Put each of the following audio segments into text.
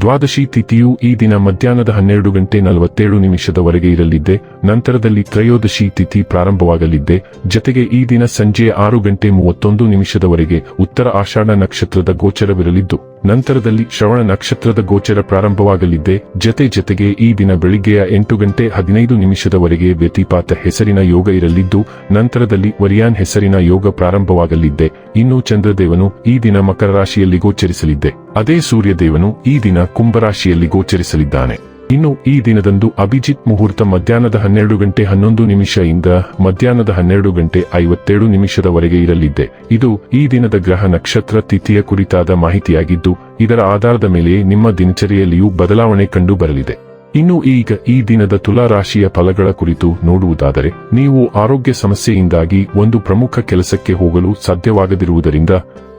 ದ್ವಾದಶಿ ತಿಥಿಯು ಈ ದಿನ ಮಧ್ಯಾಹ್ನದ ಹನ್ನೆರಡು ಗಂಟೆ ನಲವತ್ತೇಳು ನಿಮಿಷದವರೆಗೆ ಇರಲಿದ್ದೆ, ನಂತರದಲ್ಲಿ ತ್ರಯೋದಶಿ ತಿಥಿ ಪ್ರಾರಂಭವಾಗಲಿದ್ದೆ, ಜತೆಗೆ ಈ ದಿನ ಸಂಜೆ ಆರು ಗಂಟೆ ಮೂವತ್ತೊಂದು ನಿಮಿಷದವರೆಗೆ ಉತ್ತರ ಆಷಾಢ ನಕ್ಷತ್ರದ ಗೋಚರವಿರಲಿದ್ದು, ನಂತರದಲ್ಲಿ ಶ್ರವಣ ನಕ್ಷತ್ರದ ಗೋಚರ ಪ್ರಾರಂಭವಾಗಲಿದ್ದೆ, ಜತೆ ಜತೆಗೆ ಈ ದಿನ ಬೆಳಿಗ್ಗೆಯ ಎಂಟು ಗಂಟೆ ಹದಿನೈದು ನಿಮಿಷದವರೆಗೆ ವ್ಯತಿಪಾತ ಹೆಸರಿನ ಯೋಗ ಇರಲಿದ್ದು, ನಂತರದಲ್ಲಿ ವರಿಯಾನ್ ಹೆಸರಿನ ಯೋಗ ಪ್ರಾರಂಭವಾಗಲಿದ್ದೆ ಇನ್ನು ಚಂದ್ರದೇವನು ಈ ದಿನ ಮಕರ ರಾಶಿಯಲ್ಲಿ ಗೋಚರಿಸಲಿದ್ದೆ. ಅದೇ ಸೂರ್ಯದೇವನು ಈ ದಿನ ಕುಂಭರಾಶಿಯಲ್ಲಿ ಗೋಚರಿಸಲಿದ್ದಾನೆ. ಇನ್ನು ಈ ದಿನದಂದು ಅಭಿಜಿತ್ ಮುಹೂರ್ತ ಮಧ್ಯಾಹ್ನದ ಹನ್ನೆರಡು ಗಂಟೆ ಹನ್ನೊಂದು ನಿಮಿಷ ಇಂದ ಮಧ್ಯಾಹ್ನದ ಹನ್ನೆರಡು ಗಂಟೆ ಐವತ್ತೇಳು ನಿಮಿಷದವರೆಗೆ ಇರಲಿದ್ದೆ. ಇದು ಈ ದಿನದ ಗ್ರಹ ನಕ್ಷತ್ರ ತಿಥಿಯ ಕುರಿತಾದ ಮಾಹಿತಿಯಾಗಿದ್ದು, ಇದರ ಆಧಾರದ ಮೇಲೆ ನಿಮ್ಮ ದಿನಚರಿಯಲ್ಲಿಯೂ ಬದಲಾವಣೆ ಕಂಡು ಬರಲಿದೆ. ಇನ್ನು ಈಗ ಈ ದಿನದ ತುಲಾ ರಾಶಿಯ ಫಲಗಳ ಕುರಿತು ನೋಡುವುದಾದರೆ, ನೀವು ಆರೋಗ್ಯ ಸಮಸ್ಯೆಯಿಂದಾಗಿ ಒಂದು ಪ್ರಮುಖ ಕೆಲಸಕ್ಕೆ ಹೋಗಲು ಸಾಧ್ಯವಾಗದಿರುವುದರಿಂದ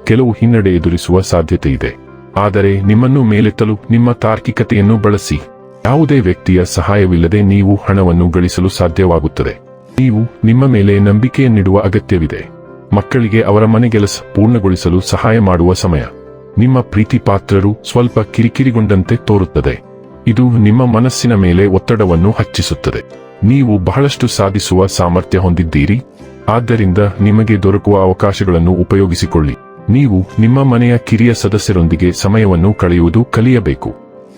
ಕೆಲವು ಹಿನ್ನಡೆ ಎದುರಿಸುವ ಸಾಧ್ಯತೆ ಇದೆ. ಆದರೆ ನಿಮ್ಮನ್ನು ಮೇಲೆತ್ತಲು ನಿಮ್ಮ ತಾರ್ಕಿಕತೆಯನ್ನು ಬಳಸಿ. ಯಾವುದೇ ವ್ಯಕ್ತಿಯ ಸಹಾಯವಿಲ್ಲದೆ ನೀವು ಹಣವನ್ನು ಗಳಿಸಲು ಸಾಧ್ಯವಾಗುತ್ತದೆ. ನೀವು ನಿಮ್ಮ ಮೇಲೆ ನಂಬಿಕೆಯನ್ನಿಡುವ ಅಗತ್ಯವಿದೆ. ಮಕ್ಕಳಿಗೆ ಅವರ ಮನೆಗೆಲಸ ಪೂರ್ಣಗೊಳಿಸಲು ಸಹಾಯ ಮಾಡುವ ಸಮಯ. ನಿಮ್ಮ ಪ್ರೀತಿ ಪಾತ್ರರು ಸ್ವಲ್ಪ ಕಿರಿಕಿರಿಗೊಂಡಂತೆ ತೋರುತ್ತದೆ. ಇದು ನಿಮ್ಮ ಮನಸ್ಸಿನ ಮೇಲೆ ಒತ್ತಡವನ್ನು ಹಚ್ಚಿಸುತ್ತದೆ. ನೀವು ಬಹಳಷ್ಟು ಸಾಧಿಸುವ ಸಾಮರ್ಥ್ಯ ಹೊಂದಿದ್ದೀರಿ. ಆದ್ದರಿಂದ ನಿಮಗೆ ದೊರಕುವ ಅವಕಾಶಗಳನ್ನು ಉಪಯೋಗಿಸಿಕೊಳ್ಳಿ. ನೀವು ನಿಮ್ಮ ಮನೆಯ ಕಿರಿಯ ಸದಸ್ಯರೊಂದಿಗೆ ಸಮಯವನ್ನು ಕಳೆಯುವುದು ಕಲಿಯಬೇಕು.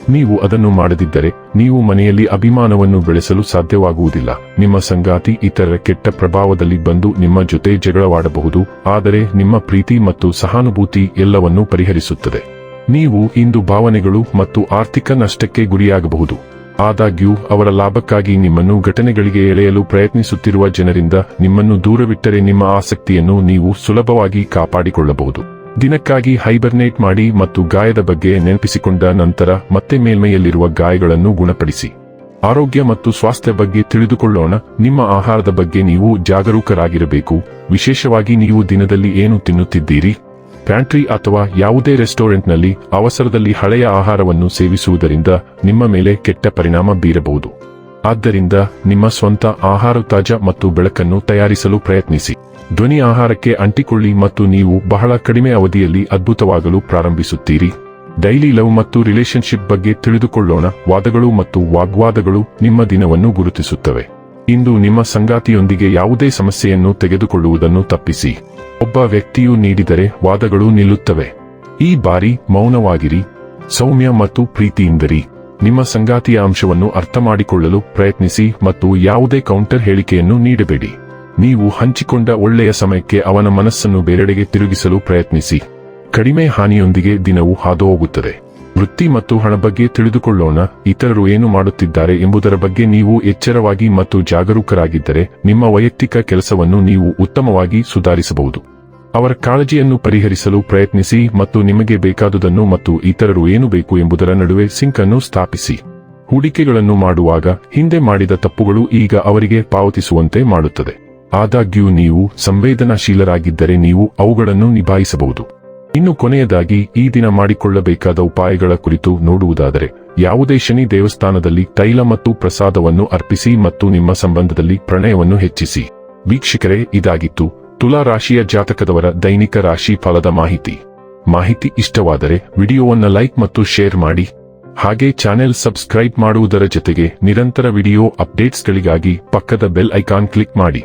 ನೀವು ಅದನ್ನು ಮಾಡದಿದ್ದರೆ ನೀವು ಮನೆಯಲ್ಲಿ ಅಭಿಮಾನವನ್ನು ಬೆಳೆಸಲು ಸಾಧ್ಯವಾಗುವುದಿಲ್ಲ. ನಿಮ್ಮ ಸಂಗಾತಿ ಇತರ ಕೆಟ್ಟ ಪ್ರಭಾವದಲ್ಲಿ ಬಂದು ನಿಮ್ಮ ಜೊತೆ ಜಗಳವಾಡಬಹುದು. ಆದರೆ ನಿಮ್ಮ ಪ್ರೀತಿ ಮತ್ತು ಸಹಾನುಭೂತಿ ಎಲ್ಲವನ್ನೂ ಪರಿಹರಿಸುತ್ತದೆ. ನೀವು ಇಂದು ಭಾವನೆಗಳು ಮತ್ತು ಆರ್ಥಿಕ ನಷ್ಟಕ್ಕೆ ಗುರಿಯಾಗಬಹುದು. ಆದಾಗ್ಯೂ, ಅವರ ಲಾಭಕ್ಕಾಗಿ ನಿಮ್ಮನ್ನು ಘಟನೆಗಳಿಗೆ ಎಳೆಯಲು ಪ್ರಯತ್ನಿಸುತ್ತಿರುವ ಜನರಿಂದ ನಿಮ್ಮನ್ನು ದೂರವಿಟ್ಟರೆ ನಿಮ್ಮ ಆಸಕ್ತಿಯನ್ನು ನೀವು ಸುಲಭವಾಗಿ ಕಾಪಾಡಿಕೊಳ್ಳಬಹುದು. ದಿನಕ್ಕಾಗಿ ಹೈಬರ್ನೇಟ್ ಮಾಡಿ ಮತ್ತು ಗಾಯದ ಬಗ್ಗೆ ನೆನಪಿಸಿಕೊಂಡ ನಂತರ ಮತ್ತೆ ಮೇಲ್ಮೈಯಲ್ಲಿರುವ ಗಾಯಗಳನ್ನು ಗುಣಪಡಿಸಿ. ಆರೋಗ್ಯ ಮತ್ತು ಸ್ವಾಸ್ಥ್ಯ ಬಗ್ಗೆ ತಿಳಿದುಕೊಳ್ಳೋಣ. ನಿಮ್ಮ ಆಹಾರದ ಬಗ್ಗೆ ನೀವು ಜಾಗರೂಕರಾಗಿರಬೇಕು. ವಿಶೇಷವಾಗಿ ನೀವು ದಿನದಲ್ಲಿ ಏನು ತಿನ್ನುತ್ತಿದ್ದೀರಿ? ಪ್ಯಾಂಟ್ರಿ ಅಥವಾ ಯಾವುದೇ ರೆಸ್ಟೋರೆಂಟ್ನಲ್ಲಿ ಅವಸರದಲ್ಲಿ ಹಳೆಯ ಆಹಾರವನ್ನು ಸೇವಿಸುವುದರಿಂದ ನಿಮ್ಮ ಮೇಲೆ ಕೆಟ್ಟ ಪರಿಣಾಮ ಬೀರಬಹುದು. ಆದ್ದರಿಂದ ನಿಮ್ಮ ಸ್ವಂತ ಆಹಾರ ತಾಜಾ ಮತ್ತು ಬೆಳಕನ್ನು ತಯಾರಿಸಲು ಪ್ರಯತ್ನಿಸಿ. ಧ್ವನಿ ಆಹಾರಕ್ಕೆ ಅಂಟಿಕೊಳ್ಳಿ ಮತ್ತು ನೀವು ಬಹಳ ಕಡಿಮೆ ಅವಧಿಯಲ್ಲಿ ಅದ್ಭುತವಾಗಲು ಪ್ರಾರಂಭಿಸುತ್ತೀರಿ. ಡೈಲಿ ಲವ್ ಮತ್ತು ರಿಲೇಶನ್ಶಿಪ್ ಬಗ್ಗೆ ತಿಳಿದುಕೊಳ್ಳೋಣ. ವಾದಗಳು ಮತ್ತು ವಾಗ್ವಾದಗಳು ನಿಮ್ಮ ದಿನವನ್ನು ಗುರುತಿಸುತ್ತವೆ. ಇಂದು ನಿಮ್ಮ ಸಂಗಾತಿಯೊಂದಿಗೆ ಯಾವುದೇ ಸಮಸ್ಯೆಯನ್ನು ತೆಗೆದುಕೊಳ್ಳುವುದನ್ನು ತಪ್ಪಿಸಿ. ಒಬ್ಬ ವ್ಯಕ್ತಿಯು ನೀಡಿದರೆ ವಾದಗಳು ನಿಲ್ಲುತ್ತವೆ. ಈ ಬಾರಿ ಮೌನವಾಗಿರಿ. ಸೌಮ್ಯ ಮತ್ತು ಪ್ರೀತಿಯಿಂದರಿ. ನಿಮ್ಮ ಸಂಗಾತಿಯ ಅಂಶವನ್ನು ಅರ್ಥಮಾಡಿಕೊಳ್ಳಲು ಪ್ರಯತ್ನಿಸಿ ಮತ್ತು ಯಾವುದೇ ಕೌಂಟರ್ ಹೇಳಿಕೆಯನ್ನು ನೀಡಬೇಡಿ. ನೀವು ಹಂಚಿಕೊಂಡ ಒಳ್ಳೆಯ ಸಮಯಕ್ಕೆ ಅವನ ಮನಸ್ಸನ್ನು ಬೇರೆಡೆಗೆ ತಿರುಗಿಸಲು ಪ್ರಯತ್ನಿಸಿ. ಕಡಿಮೆ ಹಾನಿಯೊಂದಿಗೆ ದಿನವು ಹಾದುಹೋಗುತ್ತದೆ. ವೃತ್ತಿ ಮತ್ತು ಹಣ ಬಗ್ಗೆ ತಿಳಿದುಕೊಳ್ಳೋಣ. ಇತರರು ಏನು ಮಾಡುತ್ತಿದ್ದಾರೆ ಎಂಬುದರ ಬಗ್ಗೆ ನೀವು ಎಚ್ಚರವಾಗಿ ಮತ್ತು ಜಾಗರೂಕರಾಗಿದ್ದರೆ ನಿಮ್ಮ ವೈಯಕ್ತಿಕ ಕೆಲಸವನ್ನು ನೀವು ಉತ್ತಮವಾಗಿ ಸುಧಾರಿಸಬಹುದು. ಅವರ ಕಾಳಜಿಯನ್ನು ಪರಿಹರಿಸಲು ಪ್ರಯತ್ನಿಸಿ ಮತ್ತು ನಿಮಗೆ ಬೇಕಾದುದನ್ನು ಮತ್ತು ಇತರರು ಏನು ಬೇಕು ಎಂಬುದರ ನಡುವೆ ಸಿಂಕ್ ಅನ್ನು ಸ್ಥಾಪಿಸಿ. ಹೂಡಿಕೆಗಳನ್ನು ಮಾಡುವಾಗ ಹಿಂದೆ ಮಾಡಿದ ತಪ್ಪುಗಳು ಈಗ ಅವರಿಗೆ ಪಾವತಿಸುವಂತೆ ಮಾಡುತ್ತದೆ. ಆದಾಗ್ಯೂ ನೀವು ಸಂವೇದನಾಶೀಲರಾಗಿದ್ದರೆ ನೀವು ಅವುಗಳನ್ನು ನಿಭಾಯಿಸಬಹುದು. ಇನ್ನು ಕೊನೆಯದಾಗಿ ಈ ದಿನ ಮಾಡಿಕೊಳ್ಳಬೇಕಾದ ಉಪಾಯಗಳ ಕುರಿತು ನೋಡುವುದಾದರೆ, ಯಾವುದೇ ಶನಿ ದೇವಸ್ಥಾನದಲ್ಲಿ ತೈಲ ಮತ್ತು ಪ್ರಸಾದವನ್ನು ಅರ್ಪಿಸಿ ಮತ್ತು ನಿಮ್ಮ ಸಂಬಂಧದಲ್ಲಿ ಪ್ರಣಯವನ್ನು ಹೆಚ್ಚಿಸಿ. ವೀಕ್ಷಕರೇ, ಇದಾಗಿತ್ತು ತುಲಾ ರಾಶಿಯ ಜಾತಕದವರ ದೈನಿಕ ರಾಶಿ ಫಲದ ಮಾಹಿತಿ. ಮಾಹಿತಿ ಇಷ್ಟವಾದರೆ ವಿಡಿಯೋವನ್ನು ಲೈಕ್ ಮತ್ತು ಶೇರ್ ಮಾಡಿ. ಹಾಗೆ ಚಾನೆಲ್ ಸಬ್ಸ್ಕ್ರೈಬ್ ಮಾಡುವುದರ ಜೊತೆಗೆ ನಿರಂತರ ವಿಡಿಯೋ ಅಪ್ಡೇಟ್ಸ್ಗಳಿಗಾಗಿ ಪಕ್ಕದ ಬೆಲ್ ಐಕಾನ್ ಕ್ಲಿಕ್ ಮಾಡಿ.